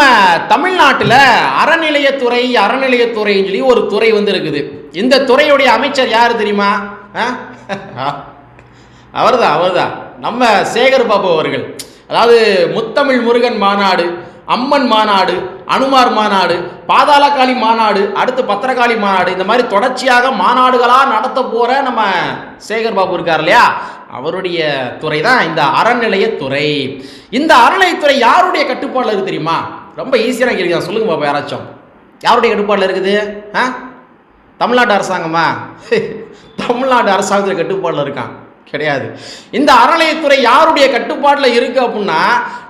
நம்ம தமிழ்நாட்டில் அறநிலையத்துறை அறநிலையத்துறைன்னு சொல்லி ஒரு துறை வந்து இருக்குது. இந்த துறையுடைய அமைச்சர் யார் தெரியுமா? அவர்தான் அவர்தான் நம்ம சேகர் பாபு அவர்கள். அதாவது முத்தமிழ் முருகன் மாநாடு அம்மன் மாநாடு அனுமார் மாநாடு பாதாளக்காளி மாநாடு அடுத்து பத்திரகாளி மாநாடு இந்த மாதிரி தொடர்ச்சியாக மாநாடுகளாக நடத்த போகிற நம்ம சேகர் பாபு இருக்கார் இல்லையா? அவருடைய துறை தான் இந்த அறநிலையத்துறை. இந்த அறநிலையத்துறை யாருடைய கட்டுப்பாடில் இருக்குது தெரியுமா? ரொம்ப ஈஸியான கேள்வி தான் சொல்லுங்க பாப்பா யாராச்சும். யாருடைய கட்டுப்பாடில் இருக்குது? ஆ? தமிழ்நாடு அரசாங்கமா? தமிழ்நாடு அரசாங்கத்தில் கட்டுப்பாடில் இருக்கான் கிடையாது. இந்த அறநிலையத்துறை யாருடைய கட்டுப்பாட்டில் இருக்குது அப்படின்னா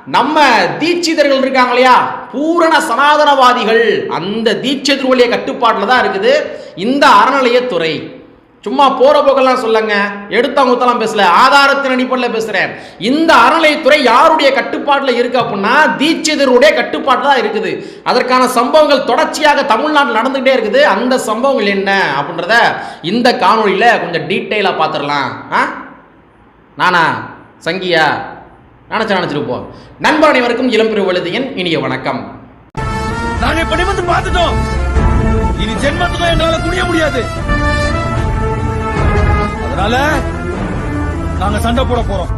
நம்ம தீட்சிதர்கள் இருக்காங்க இல்லையா? பூரண சனாதனவாதிகள். அந்த தீட்சிதர்களுடைய கட்டுப்பாட்டில் தான் இருக்குது இந்த அறநிலையத்துறை. சும்மா போற போக்கெல்லாம் சொல்லுங்க. எடுத்தவங்க ஊத்தலாம் பேசல. ஆதாரத்தின் அடிப்படையில் பேசுறேன். இந்த அறநிலையத்துறை யாருடைய கட்டுப்பாட்டில் இருக்கு அப்படின்னா தீட்சிதருடைய கட்டுப்பாட்டில் தான் இருக்குது. அதற்கான சம்பவங்கள் தொடர்ச்சியாக தமிழ்நாட்டில் நடந்துகிட்டே இருக்குது. அந்த சம்பவங்கள் என்ன அப்படின்றத இந்த காணொளியில் கொஞ்சம் டீட்டெயிலாக பார்த்துடலாம் ஆ? நானா? சங்கியா? நினச்சா நினச்சிட்டு போ நண்பர் அனைவருக்கும் இளம்பெரு வழுதியன் இனிய வணக்கம். நாங்கள் இப்ப வந்து பார்த்துட்டோம். இனி ஜென்மத்துக்கும் என்னால் துணிய முடியாது. அதனால நாங்க சண்டை போட போறோம்.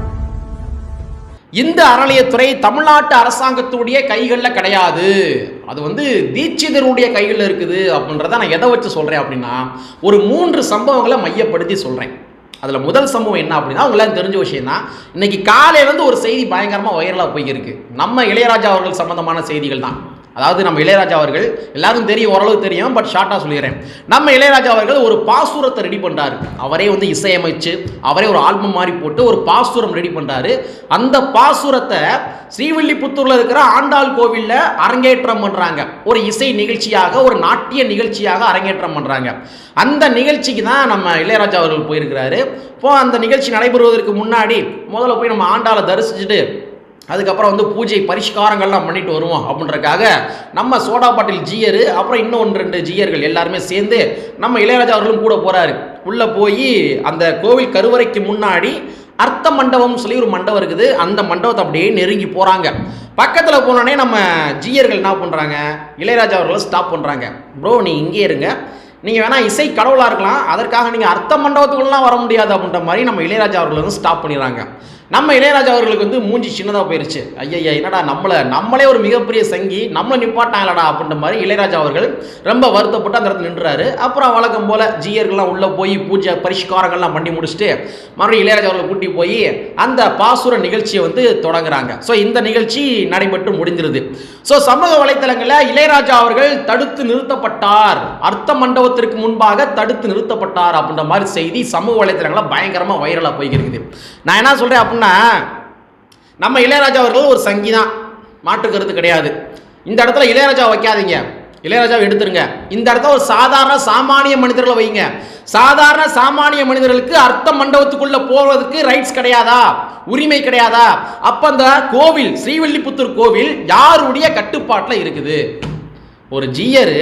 இந்த அறநிலையத்துறை தமிழ்நாட்டு அரசாங்கத்துடைய கைகளில் கிடையாது. அது வந்து தீட்சிதருடைய கைகளில் இருக்குது அப்படின்றத நான் எதை வச்சு சொல்கிறேன் அப்படின்னா ஒரு மூன்று சம்பவங்களை மையப்படுத்தி சொல்கிறேன் அதில் முதல் சம்பவம் என்ன அப்படின்னா உங்களுக்கு தெரிஞ்ச விஷயம் தான் இன்னைக்கு காலையிலேருந்து ஒரு செய்தி பயங்கரமாக வைரலாக போயிருக்கு. நம்ம இளையராஜா அவர்கள் சம்பந்தமான செய்திகள் தான். அதாவது நம்ம இளையராஜா அவர்கள் எல்லாருக்கும் தெரியும் ஓரளவு தெரியும் பட் ஷார்ட்டாக சொல்லிடுறேன். நம்ம இளையராஜா அவர்கள் ஒரு பாசுரத்தை ரெடி பண்ணுறாரு அவரே வந்து இசையமைச்சு அவரே ஒரு ஆல்பம் மாதிரி போட்டு ஒரு பாசுரம் ரெடி பண்ணுறாரு அந்த பாசுரத்தை ஸ்ரீவில்லிபுத்தூரில் இருக்கிற ஆண்டாள் கோவிலில் அரங்கேற்றம் பண்ணுறாங்க ஒரு இசை நிகழ்ச்சியாக ஒரு நாட்டிய நிகழ்ச்சியாக அரங்கேற்றம் பண்ணுறாங்க அந்த நிகழ்ச்சிக்கு தான் நம்ம இளையராஜா அவர்கள் போயிருக்கிறாரு. இப்போ அந்த நிகழ்ச்சி நடைபெறுவதற்கு முன்னாடி முதல்ல போய் நம்ம ஆண்டாளை தரிசிச்சுட்டு அதுக்கப்புறம் வந்து பூஜை பரிஷ்காரங்கள்லாம் பண்ணிட்டு வருவோம் அப்படின்றக்காக நம்ம சோடா பாட்டில் ஜீயரு அப்புறம் இன்னும் ஒன்று ரெண்டு ஜீயர்கள் எல்லாருமே சேர்ந்து நம்ம இளையராஜா அவர்களும் கூட போகிறாரு உள்ளே போய் அந்த கோவில் கருவறைக்கு முன்னாடி அர்த்த மண்டபம் சொல்லி ஒரு மண்டபம் இருக்குது. அந்த மண்டபத்தை அப்படியே நெருங்கி போகிறாங்க பக்கத்தில் போனோடனே நம்ம ஜீயர்கள் என்ன பண்ணுறாங்க இளையராஜா அவர்களை ஸ்டாப் பண்ணுறாங்க ப்ரோ நீ இங்கே இருங்க. நீங்கள் வேணால் இசை கடவுளாக இருக்கலாம். அதற்காக நீங்கள் அர்த்த மண்டபத்துக்குள்ளலாம் வர முடியாது அப்படின்ற மாதிரி நம்ம இளையராஜா அவர்கள் வந்து ஸ்டாப் பண்ணிடுறாங்க. நம்ம இளையராஜா அவர்களுக்கு வந்து மூஞ்சி சின்னதாக போயிருச்சு. ஐயா என்னடா நம்மளை? நம்மளே ஒரு மிகப்பெரிய சங்கி. நம்மளை நிப்பாட்டாங்களடா அப்படின்ற மாதிரி இளையராஜா அவர்கள் ரொம்ப வருத்தப்பட்டு அந்த இடத்துல நின்றுறாரு அப்புறம் வழக்கம் போல் ஜீயர்கள்லாம் உள்ளே போய் பூஜை பரிஷ்காரங்கள்லாம் பண்ணி முடிச்சுட்டு மறுபடியும் இளையராஜா அவர்களை கூட்டி போய் அந்த பாசுர நிகழ்ச்சியை வந்து தொடங்குறாங்க. ஸோ இந்த நிகழ்ச்சி நடைபெற்று முடிஞ்சிருது ஸோ சமூக வலைத்தளங்களில் இளையராஜா அவர்கள் தடுத்து நிறுத்தப்பட்டார். அர்த்த மண்டபத்திற்கு முன்பாக தடுத்து நிறுத்தப்பட்டார் அப்படின்ற மாதிரி செய்தி சமூக வலைத்தளங்களில் பயங்கரமாக வைரலாக போய்க்கிருக்குது நான் என்ன சொல்கிறேன் அப்படின்னு நம்ம இளையராஜா அவர்கள் ஒரு சங்கி தான் மாற்று கருத்து கிடையாது. இந்த இடத்துல இளையராஜா வைக்காதீங்க. இளையராஜாவை எடுத்துருங்க. இந்த இடத்துல ஒரு சாதாரண சாமானிய மனிதர்களை வைங்க. சாதாரண சாமானிய மனிதர்களுக்கு அர்த்த மண்டபத்துக்குள்ள போவதற்கு ரைட்ஸ் கிடையாதா? உரிமை கிடையாதா? அப்ப அந்த கோவில் ஸ்ரீவில்லிபுத்தூர் கோவில் யாருடைய கட்டுப்பாட்டில் இருக்குது? ஒரு ஜீயரு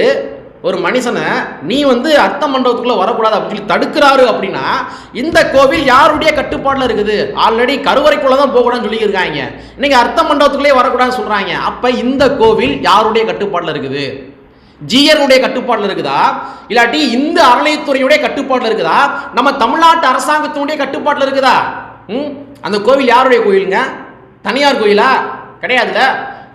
ஒரு மனுஷனை நீ வந்து அர்த்த மண்டபத்துக்குள்ளே வரக்கூடாது அப்படின்னு சொல்லி தடுக்கிறாரு அப்படின்னா இந்த கோவில் யாருடைய கட்டுப்பாட்டில் இருக்குது? ஆல்ரெடி கருவறைக்குள்ளே தான் போகக்கூடாதுன்னு சொல்லியிருக்காங்க. நீங்கள் அர்த்த மண்டபத்துக்குள்ளே வரக்கூடாதுன்னு சொல்கிறாங்க அப்போ இந்த கோவில் யாருடைய கட்டுப்பாட்டில் இருக்குது? ஜியருடைய கட்டுப்பாட்டில் இருக்குதா? இல்லாட்டி இந்த அறநிலையத்துறையுடைய கட்டுப்பாட்டில் இருக்குதா? நம்ம தமிழ்நாட்டு அரசாங்கத்தினுடைய கட்டுப்பாட்டில் இருக்குதா? ம்? அந்த கோவில் யாருடைய கோவிலுங்க தனியார் கோயிலா? கிடையாதுல்ல?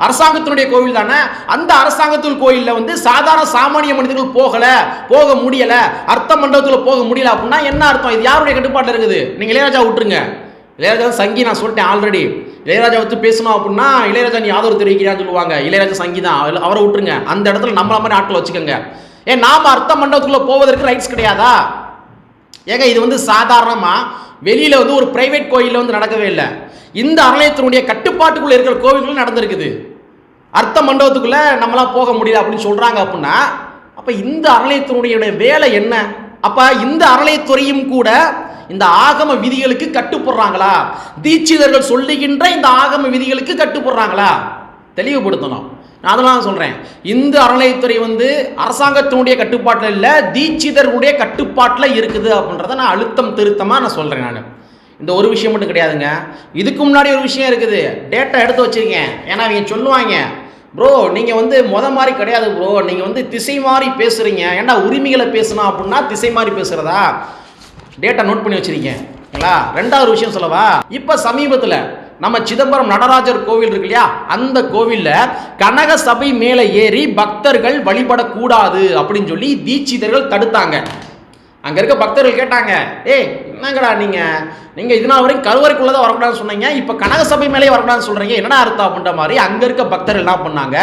அரசாங்கத்தினுடைய கோவில் தானே? அந்த அரசாங்கத்தில் கோயிலில் வந்து சாதாரண சாமானிய மனிதர்கள் போகலை போக முடியலை அர்த்த மண்டபத்தில் போக முடியல அப்படின்னா என்ன அர்த்தம்? இது யாருடைய கட்டுப்பாட்டில் இருக்குது? நீங்கள் இளையராஜா விட்டுருங்க. இளையராஜா சங்கி நான் சொல்லிட்டேன் ஆல்ரெடி இளையராஜா வச்சு பேசணும் அப்படின்னா இளையராஜா நீ ஆதரவு தெரிவிக்கிறான்னு சொல்லுவாங்க. இளையராஜா சங்கி தான். அவரை விட்டுருங்க. அந்த இடத்துல நம்மள மாதிரி ஆட்களை வச்சுக்கோங்க. ஏன் நாம் அர்த்த மண்டபத்துக்குள்ளே போவதற்கு ரைட்ஸ் கிடையாதா? ஏங்க இது வந்து சாதாரணமாக வெளியில் வந்து ஒரு பிரைவேட் கோயிலில் வந்து நடக்கவே இல்லை. இந்த அரணையத்தினுடைய கட்டுப்பாட்டுக்குள்ளே இருக்கிற கோவில்களும் நடந்திருக்குது. அர்த்த மண்டபத்துக்குள்ளே நம்மளாம் போக முடியல அப்படின்னு சொல்கிறாங்க அப்படின்னா அப்போ இந்த அறநிலையத்தினுடைய வேலை என்ன? அப்போ இந்த அறநிலையத்துறையும் கூட இந்த ஆகம விதிகளுக்கு கட்டுப்படுறாங்களா? தீட்சிதர்கள் சொல்லுகின்ற இந்த ஆகம விதிகளுக்கு கட்டுப்படுறாங்களா? தெளிவுபடுத்தணும். நான் அதெல்லாம் சொல்கிறேன் இந்த அறநிலையத்துறை வந்து அரசாங்கத்தினுடைய கட்டுப்பாட்டில் இல்லை தீட்சிதர்களுடைய கட்டுப்பாட்டில் இருக்குது அப்படின்றத நான் அழுத்தம் திருத்தமாக நான் சொல்கிறேன் நான். இந்த ஒரு விஷயம் மட்டும் கிடையாதுங்க. இதுக்கு முன்னாடி ஒரு விஷயம் இருக்குது. டேட்டா எடுத்து வச்சுருக்கேன். ஏன்னா அவங்க சொல்லுவாங்க ப்ரோ நீங்கள் வந்து மொத மாதிரி கிடையாது ப்ரோ நீங்கள் வந்து திசை மாறி பேசுகிறீங்க ஏன்டா உரிமைகளை பேசணும் அப்படின்னா திசை மாறி பேசுகிறதா டேட்டா நோட் பண்ணி வச்சிருக்கீங்களா ரெண்டாவது விஷயம் சொல்லவா? இப்போ சமீபத்தில் நம்ம சிதம்பரம் நடராஜர் கோவில் இருக்கு இல்லையா? அந்த கோவிலில் கனக சபை மேலே ஏறி பக்தர்கள் வழிபடக்கூடாது அப்படின்னு சொல்லி தீட்சிதர்கள் தடுத்தாங்க. அங்கே இருக்க பக்தர்கள் கேட்டாங்க ஏய் என்னங்கடா நீங்கள் நீங்கள் இதனால் வரைக்கும் கருவறைக்குள்ளே தான் வரக்கூடாதுன்னு சொன்னீங்க. இப்போ கனக சபை மேலே வரக்கூடாதுன்னு சொல்கிறீங்க என்னடா அர்த்தம் அப்படின்ற மாதிரி அங்கே இருக்க பக்தர்கள் என்ன பண்ணாங்க?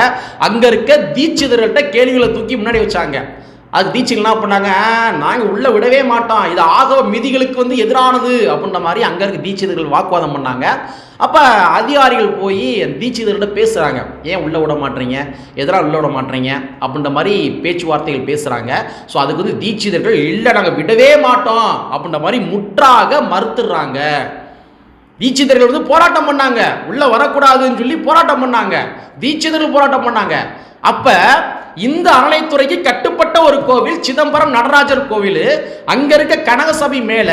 அங்கே இருக்க தீட்சிதர்கள்ட்ட கேள்விகளை தூக்கி முன்னாடி வச்சாங்க. அது தீட்சிகள்லாம் பண்ணாங்க நாங்கள் உள்ளே விடவே மாட்டோம். இது ஆகவ மிதிகளுக்கு வந்து எதிரானது அப்படின்ற மாதிரி அங்கே இருக்க தீட்சிதர்கள் வாக்குவாதம் பண்ணாங்க. அப்போ அதிகாரிகள் போய் தீட்சிதர்கிட்ட பேசுகிறாங்க ஏன் உள்ளே விட மாட்டீங்க? எதிராக உள்ளே விட மாட்டீங்க? அப்படின்ற மாதிரி பேச்சுவார்த்தைகள் பேசுகிறாங்க ஸோ அதுக்கு வந்து தீட்சிதர்கள் இல்லை நாங்கள் விடவே மாட்டோம். அப்படின்ற மாதிரி முற்றாக மறுத்துடுறாங்க. தீட்சிதர்கள் வந்து போராட்டம் பண்ணாங்க. உள்ளே வரக்கூடாதுன்னு சொல்லி போராட்டம் பண்ணாங்க. தீட்சிதர்கள் போராட்டம் பண்ணாங்க. அப்போ இந்த அறநிலைத்துறைக்கு கட்டுப்பட்ட ஒரு கோவில் சிதம்பரம் நடராஜர் கோவில். அங்க இருக்க கனகசபை மேல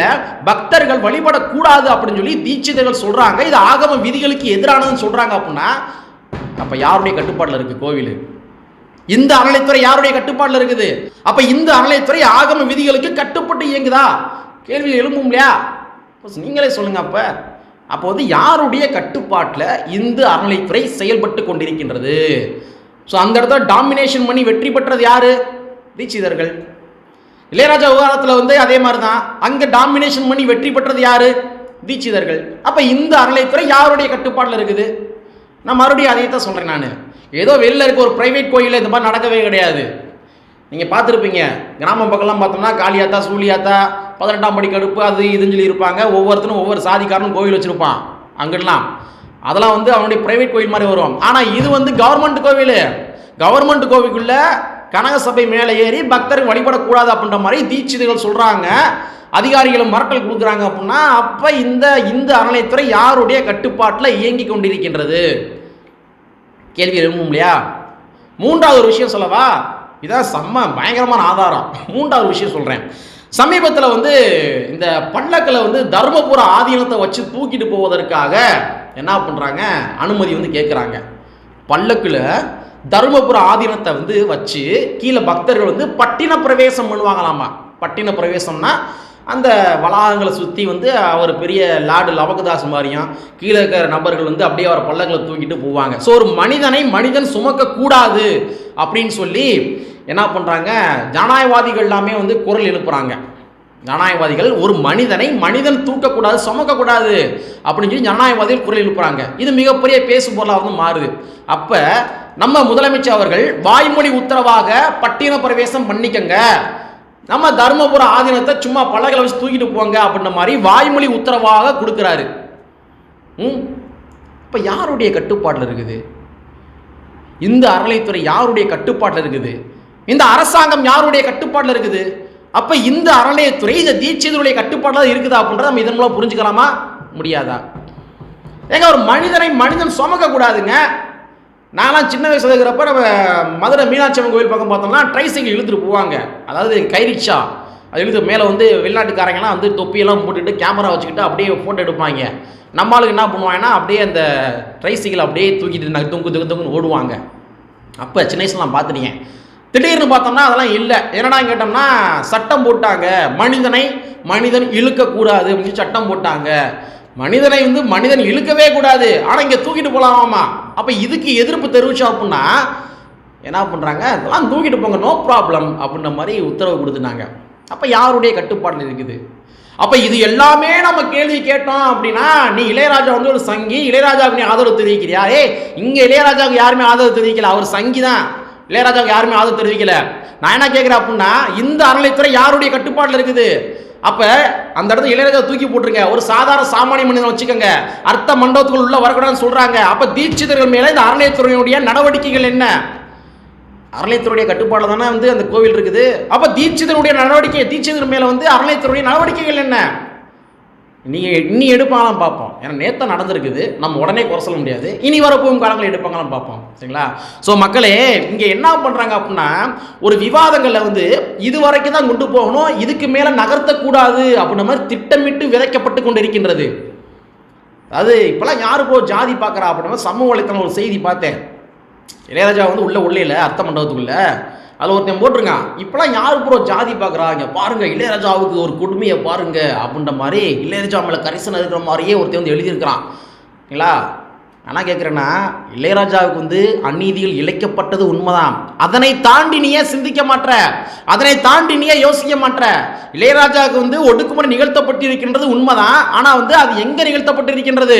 பக்தர்கள் வழிபடக்கூடாது அப்படின்னு சொல்லி தீட்சிதர்கள் சொல்றாங்க. இது ஆகம விதிகளுக்கு எதிரானதுன்னு சொல்றாங்க அப்படின்னா அப்ப யாருடைய கட்டுப்பாட்டில் இருக்கு கோவில்? இந்த அறநிலைத்துறை யாருடைய கட்டுப்பாட்டில் இருக்குது? அப்ப இந்த அறநிலைத்துறை ஆகம விதிகளுக்கு கட்டுப்பட்டு இயங்குதா? கேள்வி எழும்பும் இல்லையா? நீங்களே சொல்லுங்க அப்ப. அப்போ வந்து யாருடைய கட்டுப்பாட்டில் இந்து அறநிலைத்துறை செயல்பட்டு கொண்டிருக்கின்றது? ஸோ அந்த இடத்துல டாமினேஷன் பண்ணி வெற்றி பெற்றது யாரு? தீட்சிதர்கள் இளையராஜா விவகாரத்தில் வந்து அதே மாதிரி தான் அங்கே டாமினேஷன் பண்ணி வெற்றி பெற்றது யாரு? தீட்சிதர்கள் அப்போ இந்த அறநிலைத்துறை யாருடைய கட்டுப்பாட்டில் இருக்குது? நான் மறுபடியும் அதையே தான் சொல்கிறேன் நான். ஏதோ வெளியில் இருக்க ஒரு ப்ரைவேட் கோயிலில் இந்த மாதிரி நடக்கவே கிடையாது. நீங்கள் பார்த்துருப்பீங்க. கிராம பக்கம்லாம் பார்த்தோம்னா காளியாத்தா சூழியாத்தா பதினெட்டாம் படி கடுப்பு அது இதுன்னு சொல்லி இருப்பாங்க ஒவ்வொருத்தரும் ஒவ்வொரு சாதிக்காரனும் கோவில் வச்சுருப்பான். அங்கெல்லாம். அதெல்லாம் வந்து அவனுடைய ப்ரைவேட் கோயில் மாதிரி வரும். ஆனால் இது வந்து கவர்மெண்ட் கோவில். கவர்மெண்ட் கோவிலுக்குள்ள கனக சபை மேலே ஏறி பக்தர்கள் வழிபடக்கூடாது அப்படின்ற மாதிரி தீட்சிதர்கள் சொல்கிறாங்க அதிகாரிகளும் மரட்டல் கொடுக்குறாங்க அப்படின்னா அப்போ இந்த இந்த அறநிலைத்துறை யாருடைய கட்டுப்பாட்டில் இயங்கி கொண்டிருக்கின்றது? கேள்வி எழுப்பும் இல்லையா? மூன்றாவது ஒரு விஷயம் சொல்லவா? இதான் செம்ம பயங்கரமான ஆதாரம். மூன்றாவது விஷயம் சொல்கிறேன் சமீபத்தில் வந்து இந்த பல்லக்கில் வந்து தர்மபுர ஆதீனத்தை வச்சு தூக்கிட்டு போவதற்காக என்ன பண்ணுறாங்க அனுமதி வந்து கேட்குறாங்க பல்லக்கில் தருமபுர ஆதீனத்தை வந்து வச்சு கீழே பக்தர்கள் வந்து பட்டின பிரவேசம் பண்ணுவாங்களாமா? பட்டின பிரவேசம்னா அந்த வளாகங்களை சுற்றி வந்து அவர் பெரிய லார்டு லவகதாஸ் மாதிரியும் கீழே இருக்கிற நபர்கள் வந்து அப்படியே அவர் பல்லக்கில் தூக்கிட்டு போவாங்க. ஸோ ஒரு மனிதனை மனிதன் சுமக்கக்கூடாது அப்படின்னு சொல்லி என்ன பண்ணுறாங்க ஜனநாயகவாதிகள் எல்லாமே வந்து குரல் எழுப்புறாங்க. ஜனநாயகவாதிகள் ஒரு மனிதனை மனிதன் தூக்கக்கூடாது சுமக்கக்கூடாது அப்படின்னு சொல்லி ஜனநாயகவாதிகள் குரல் எழுப்புறாங்க. இது மிகப்பெரிய பேசு பொருளாக வந்து மாறுது. அப்போ நம்ம முதலமைச்சர் அவர்கள் வாய்மொழி உத்தரவாக பட்டின பிரவேசம் பண்ணிக்கங்க. நம்ம தர்மபுர ஆதீனத்தை சும்மா பல்லகளை வச்சு தூக்கிட்டு போங்க அப்படின்ற மாதிரி வாய்மொழி உத்தரவாக கொடுக்குறாரு. ம்? இப்போ யாருடைய கட்டுப்பாட்டில் இருக்குது? இந்த அறநிலைத்துறை யாருடைய கட்டுப்பாட்டில் இருக்குது? இந்த அரசாங்கம் யாருடைய கட்டுப்பாட்டில் இருக்குது? அப்ப இந்த அறநிலையத்துறை இந்த தீட்சிதனுடைய கட்டுப்பாட்டில் இருக்குதா அப்படின்றத நம்ம இதன் மூலம் புரிஞ்சுக்கலாமா? முடியாதா? ஏங்க ஒரு மனிதனை மனிதன் சுமக்க கூடாதுங்க. நான்லாம் சின்ன வயசுல இருக்கிறப்ப நம்ம மதுரை மீனாட்சி அம்மன் கோயில் பக்கம் பார்த்தோம்னா ட்ரைசைக்கிள் இழுத்துட்டு போவாங்க. அதாவது கைரிக்ஷா அது இழுத்து மேலே வந்து வெளிநாட்டுக்காரங்கலாம் வந்து தொப்பியெல்லாம் போட்டுட்டு கேமரா வச்சுக்கிட்டு அப்படியே ஃபோட்டோ எடுப்பாங்க. நம்மளுக்கு என்ன பண்ணுவாங்கன்னா அப்படியே அந்த ட்ரைசைக்கிள் அப்படியே தூக்கிட்டு ந- தொங்கு தொங்கு தொங்குன்னு ஓடுவாங்க. அப்போ சின்ன வயசுலாம் நான் பார்த்துட்டீங்க திடீர்னு பார்த்தோம்னா அதெல்லாம் இல்லை. என்னடா கேட்டோம்னா சட்டம் போட்டாங்க. மனிதனை மனிதன் இழுக்கக்கூடாது அப்படின்னு சொல்லி சட்டம் போட்டாங்க. மனிதனை வந்து மனிதன் இழுக்கவே கூடாது. ஆனால் இங்கே தூக்கிட்டு போகலாமாமா அப்போ இதுக்கு எதிர்ப்பு தெரிவிச்சோம் அப்படின்னா என்ன பண்ணுறாங்க இதெல்லாம் தூக்கிட்டு போங்க நோ ப்ராப்ளம் அப்படின்ற மாதிரி உத்தரவு கொடுத்துட்டாங்க. அப்போ யாருடைய கட்டுப்பாடு இருக்குது? அப்போ இது எல்லாமே நம்ம கேள்வி கேட்டோம் அப்படின்னா நீ இளையராஜா வந்து ஒரு சங்கி இளையராஜாவுக்கு நீ ஆதரவு தெரிவிக்கிறியா? ஏ இங்கே இளையராஜாவுக்கு யாருமே ஆதரவு தெரிவிக்கல. அவர் சங்கி தான் இளையராஜாவுக்கு யாருமே ஆதரவு தெரிவிக்கல. நான் என்ன கேட்குறேன் அப்படின்னா இந்த அறநிலைத்துறை யாருடைய கட்டுப்பாட்டில் இருக்குது? அப்போ அந்த இடத்துல இளையராஜா தூக்கி போட்டுருங்க. ஒரு சாதாரண சாமானிய மனிதன் வச்சுக்கோங்க. அர்த்த மண்டபத்துக்குள் உள்ள வரக்கூடாதுன்னு சொல்கிறாங்க அப்போ தீட்சிதர்கள் மேலே இந்த அறநிலையத்துறையினுடைய நடவடிக்கைகள் என்ன? அறநிலையத்துறையுடைய கட்டுப்பாடில் தானே வந்து அந்த கோவில் இருக்குது. அப்போ தீட்சிதனுடைய நடவடிக்கை தீட்சிதர் மேலே வந்து அறநிலையத்துறையுடைய நடவடிக்கைகள் என்ன? நீங்கள் இனி எடுப்பாலாம் பார்ப்போம் ஏன்னா நேத்த நடந்திருக்குது. நம்ம உடனே குறை சொல்ல முடியாது. இனி வரப்போகும் காலங்களில் எடுப்பாங்களாம் பார்ப்போம். சரிங்களா? ஸோ மக்களே இங்க என்ன பண்றாங்க அப்படின்னா ஒரு விவாதங்களில் வந்து இது வரைக்கும் தான் கொண்டு போகணும் இதுக்கு மேல நகர்த்தக்கூடாது அப்படின்ற மாதிரி திட்டமிட்டு விதைக்கப்பட்டு கொண்டு இருக்கின்றது அது இப்போலாம் யாரு போ ஜாதி பார்க்குறா அப்படின்ற மாதிரி சமூக வலைத்தளம் ஒரு செய்தி பார்த்தேன். இளையராஜா வந்து உள்ள உள்ளே அர்த்த மண்டபத்துக்குள்ள அதில் ஒருத்தன் போட்டிருக்கான். இப்போலாம் யார் ப்ரோ ஜாதி பார்க்குறாங்க பாருங்கள் இளையராஜாவுக்கு ஒரு கொடுமையை பாருங்க அப்படின்ற மாதிரி இளையராஜா மேலே கரிசனம் இருக்கிற மாதிரியே ஒருத்தன் வந்து எழுதியிருக்கிறான். இல்லைங்களா? நான் கேட்குறேன்னா இளையராஜாவுக்கு வந்து அநீதியில் இழைக்கப்பட்டது உண்மைதான். அதனை தாண்டி நீயே சிந்திக்க மாட்ற? அதனை தாண்டி நீயே யோசிக்க மாட்டேற இளையராஜாவுக்கு வந்து ஒடுக்குமுறை நிகழ்த்தப்பட்டிருக்கின்றது உண்மைதான். ஆனால் வந்து அது எங்கே நிகழ்த்தப்பட்டிருக்கின்றது?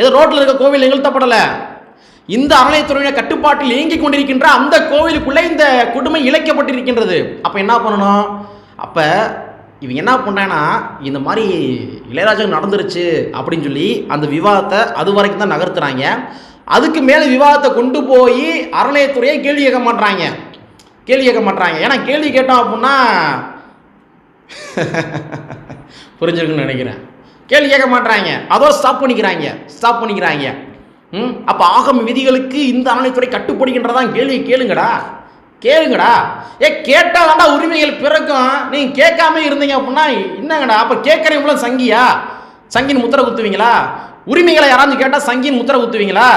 ஏதோ ரோட்டில் இருக்க கோவில் நிகழ்த்தப்படலை. இந்த அறநிலையத்துறையின கட்டுப்பாட்டில் இயங்கிக் கொண்டிருக்கின்ற அந்த கோவிலுக்குள்ளே இந்த கொடுமை இழைக்கப்பட்டிருக்கின்றது. அப்போ என்ன பண்ணணும்? அப்போ இவங்க என்ன பண்ணான்னா இந்த மாதிரி இளையராஜா நடந்துருச்சு அப்படின்னு சொல்லி அந்த விவாதத்தை அது வரைக்கும் தான் நகர்த்துறாங்க. அதுக்கு மேலே விவாதத்தை கொண்டு போய் அறநிலையத்துறையை கேள்வி கேட்க மாட்றாங்க. கேள்வி கேட்க மாட்றாங்க. ஏன்னா கேள்வி கேட்டோம் அப்படின்னா புரிஞ்சிருக்குன்னு நினைக்கிறேன். கேள்வி கேட்க மாட்றாங்க. அதோ ஸ்டாப் பண்ணிக்கிறாங்க. ஸ்டாப் பண்ணிக்கிறாங்க. அப்போ ஆகம விதிகளுக்கு இந்த அறநிலைத்துறை கட்டுப்படுகின்றதான் கேள்வி கேளுங்கடா. கேளுங்கடா. ஏ கேட்டாதான்டா உரிமைகள் பிறக்கும். நீங்கள் கேட்காம இருந்தீங்க அப்படின்னா என்னங்கடா? அப்போ கேட்குறவங்கள சங்கியா? சங்கின் முத்திரை குத்துவீங்களா? உரிமைகளை யாராச்சும் கேட்டால் சங்கின் முத்திரை குத்துவீங்களா?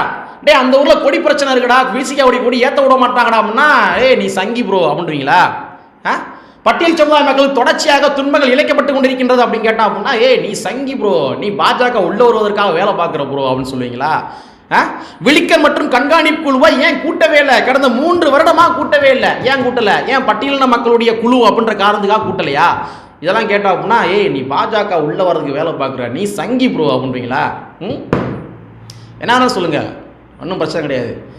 டேய் அந்த ஊரில் கொடி பிரச்சனை இருக்குடா. விசிக்கா கொடி கொடி ஏற்ற விட மாட்டாங்கடா அப்படின்னா ஏய் நீ சங்கி ப்ரோ அப்படின்றீங்களா? ஆ? பட்டியல் சமுதாய மக்கள் தொடர்ச்சியாக துன்பங்கள் இழைக்கப்பட்டு கொண்டிருக்கின்றது அப்படின்னு கேட்டால் அப்படின்னா ஏய் நீ சங்கி ப்ரோ நீ பாஜக உள்ள வருவதற்காக வேலை பார்க்குற ப்ரோ அப்படின்னு சொல்லுவீங்களா? ஆ? விழிக்கல் மற்றும் கண்காணிப்பு குழுவை ஏன் கூட்டவே இல்லை? கடந்த மூன்று வருடமா கூட்டவே இல்லை. ஏன் கூட்டல? ஏன் பட்டியலின மக்களுடைய குழு அப்படின்ற காரணத்துக்காக கூட்டலையா? இதெல்லாம் கேட்டா அப்படின்னா ஏய் நீ பாஜக உள்ள வர்றதுக்கு வேலை பார்க்குற. நீ சங்கி ப்ரோ அப்படின்றீங்களா? ம்? என்னன்னு சொல்லுங்க. ஒன்றும் பிரச்சனை கிடையாது.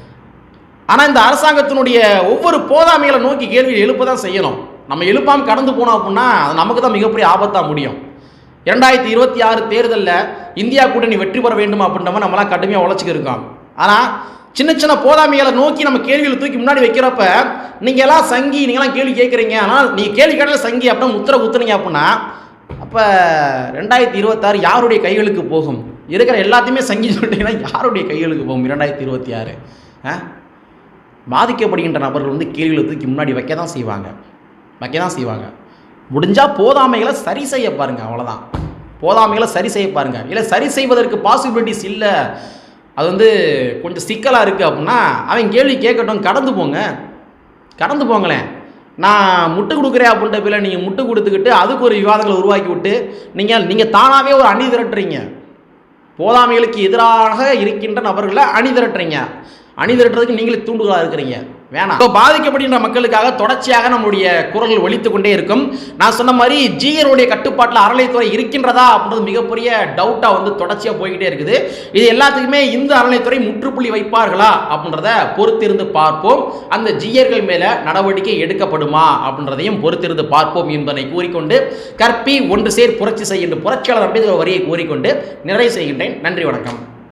ஆனால் இந்த அரசாங்கத்தினுடைய ஒவ்வொரு போதாமைகளை நோக்கி கேள்வி எழுப்ப தான் செய்யணும். நம்ம எழுப்பாமல் கடந்து போனோம் அப்படின்னா அது நமக்கு தான் மிகப்பெரிய ஆபத்தாக முடியும். இரண்டாயிரத்தி இருபத்தி ஆறு தேர்தலில் இந்தியா கூட்டணி வெற்றி பெற வேண்டும் அப்படின்ற நம்மளாம் கடுமையாக உழைச்சிக்க இருக்கோம் ஆனால் சின்ன சின்ன போதாமைகளை நோக்கி நம்ம கேள்விகளை தூக்கி முன்னாடி வைக்கிறப்ப நீங்கள் எல்லாம் சங்கி நீங்களாம் கேள்வி கேட்குறீங்க. ஆனால் நீ கேள்வி கேட்டால சங்கி அப்படின்னா உத்தரவு ஊத்துறீங்க அப்படின்னா அப்போ ரெண்டாயிரத்தி இருபத்தாறு யாருடைய கைகளுக்கு போகும்? இருக்கிற எல்லாத்தையுமே சங்கி சொல்லிட்டீங்கன்னா யாருடைய கைகளுக்கு போகும் இரண்டாயிரத்தி இருபத்தி ஆறு? ஆ? பாதிக்கப்படுகின்ற நபர்கள் வந்து கேள்விகளை தூக்கி முன்னாடி வைக்க தான் செய்வாங்க. வைக்க தான் செய்வாங்க. முடிஞ்சால் போதாமைகளை சரி செய்ய பாருங்க அவ்வளோதான் போதாமைகளை சரி செய்ய பாருங்கள் இல்லை சரி செய்வதற்கு பாசிபிலிட்டிஸ் இல்லை. அது வந்து கொஞ்சம் சிக்கலாக இருக்குது அப்படின்னா அவன் கேள்வி கேட்கட்டும் கடந்து போங்க. கடந்து போங்களேன். நான் முட்டு கொடுக்குறேன் அப்படின்ற பேரில் நீங்கள் முட்டு கொடுத்துக்கிட்டு அதுக்கு ஒரு விவாதங்களை உருவாக்கி விட்டு நீங்கள் நீங்கள் தானாகவே ஒரு அணி திரட்டுறீங்க. போதாமைகளுக்கு எதிராக இருக்கின்ற நபர்களை அணி திரட்டுறீங்க. அணி திரட்டுறதுக்கு நீங்களே தூண்டுகளாக இருக்கிறீங்க. வேணாம். இப்போ பாதிக்கப்படுகின்ற மக்களுக்காக தொடர்ச்சியாக நம்முடைய குரல்கள் ஒழித்து கொண்டே இருக்கும். நான் சொன்ன மாதிரி ஜியருடைய கட்டுப்பாட்டில் அறநிலைத்துறை இருக்கின்றதா அப்படின்றது மிகப்பெரிய டவுட்டாக வந்து தொடர்ச்சியாக போய்கிட்டே இருக்குது. இது எல்லாத்துக்குமே இந்த அறநிலைத்துறை முற்றுப்புள்ளி வைப்பார்களா அப்படின்றத பொறுத்திருந்து பார்ப்போம். அந்த ஜியர்கள் மேலே நடவடிக்கை எடுக்கப்படுமா அப்படின்றதையும் பொறுத்திருந்து பார்ப்போம் என்பதை கூறிக்கொண்டு கற்பி ஒன்று சேர் புரட்சி செய்கின்ற புரட்சியாளர் அம்பேத்கர் வரியை கூறிக்கொண்டு நிறைவு செய்கின்றேன். நன்றி வணக்கம்.